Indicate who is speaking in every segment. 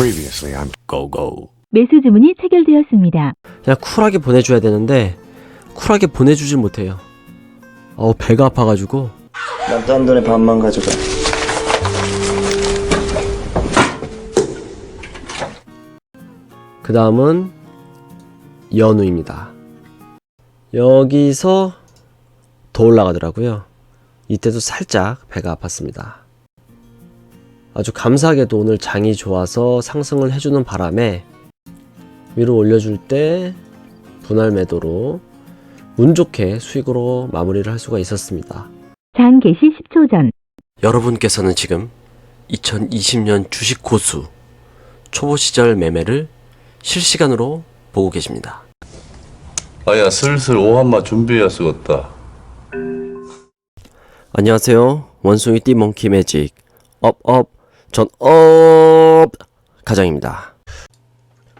Speaker 1: Previously on Go Go.
Speaker 2: 매수 주문이 체결되었습니다.
Speaker 3: 그냥 쿨하게 보내줘야 되는데 쿨하게 보내주질 못해요. 어 배가 아파가지고
Speaker 4: 난딴 돈에 반만 가져가.
Speaker 3: 그 다음은 연우입니다. 여기서 더 올라가더라고요. 이때도 살짝 배가 아팠습니다. 아주 감사하게도 오늘 장이 좋아서 상승을 해주는 바람에 위로 올려줄 때 분할 매도로 운 좋게 수익으로 마무리를 할 수가 있었습니다.
Speaker 2: 장 개시 10초 전
Speaker 3: 여러분께서는 지금 2020년 주식 고수 초보 시절 매매를 실시간으로 보고 계십니다.
Speaker 5: 아야 슬슬 오한마 준비해야 쓰겠다
Speaker 3: 안녕하세요. 원숭이 띠 몽키 매직 업업 전업 가장입니다.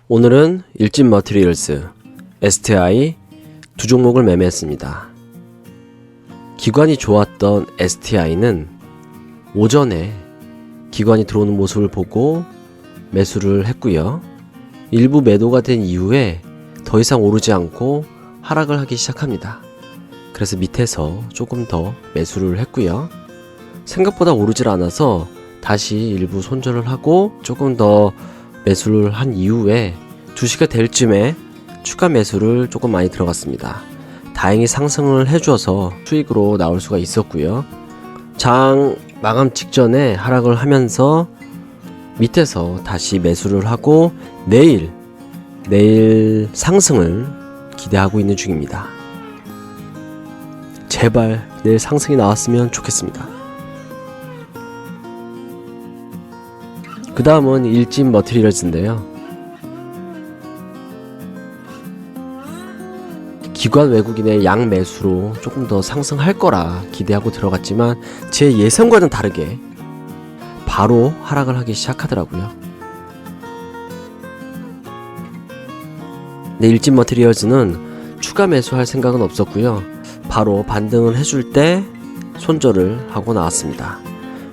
Speaker 3: 오늘은 일진 머티리얼스 STI 두 종목을 매매했습니다. 기관이 좋았던 STI는 오전에 기관이 들어오는 모습을 보고 매수를 했고요. 일부 매도가 된 이후에 더 이상 오르지 않고 하락을 하기 시작합니다. 그래서 밑에서 조금 더 매수를 했고요. 생각보다 오르질 않아서 다시 일부 손절을 하고 조금 더 매수를 한 이후에 2시가 될 쯤에 추가 매수를 조금 많이 들어갔습니다. 다행히 상승을 해줘서 수익으로 나올 수가 있었고요. 장 마감 직전에 하락을 하면서 밑에서 다시 매수를 하고 내일 내일 상승을 기대하고 있는 중입니다. 제발 내일 상승이 나왔으면 좋겠습니다. 그 다음은 일진 머티리얼즈인데요. 기관 외국인의 양 매수로 조금 더 상승할 거라 기대하고 들어갔지만 제 예상과는 다르게 바로 하락을 하기 시작하더라고요. 네, 일진 머티리얼즈는 추가 매수할 생각은 없었고요. 바로 반등을 해줄 때 손절을 하고 나왔습니다.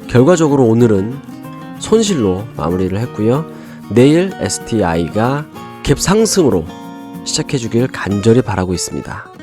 Speaker 3: 결과적으로 오늘은 손실로 마무리를 했고요. 내일 STI가 갭 상승으로 시작해 주길 간절히 바라고 있습니다.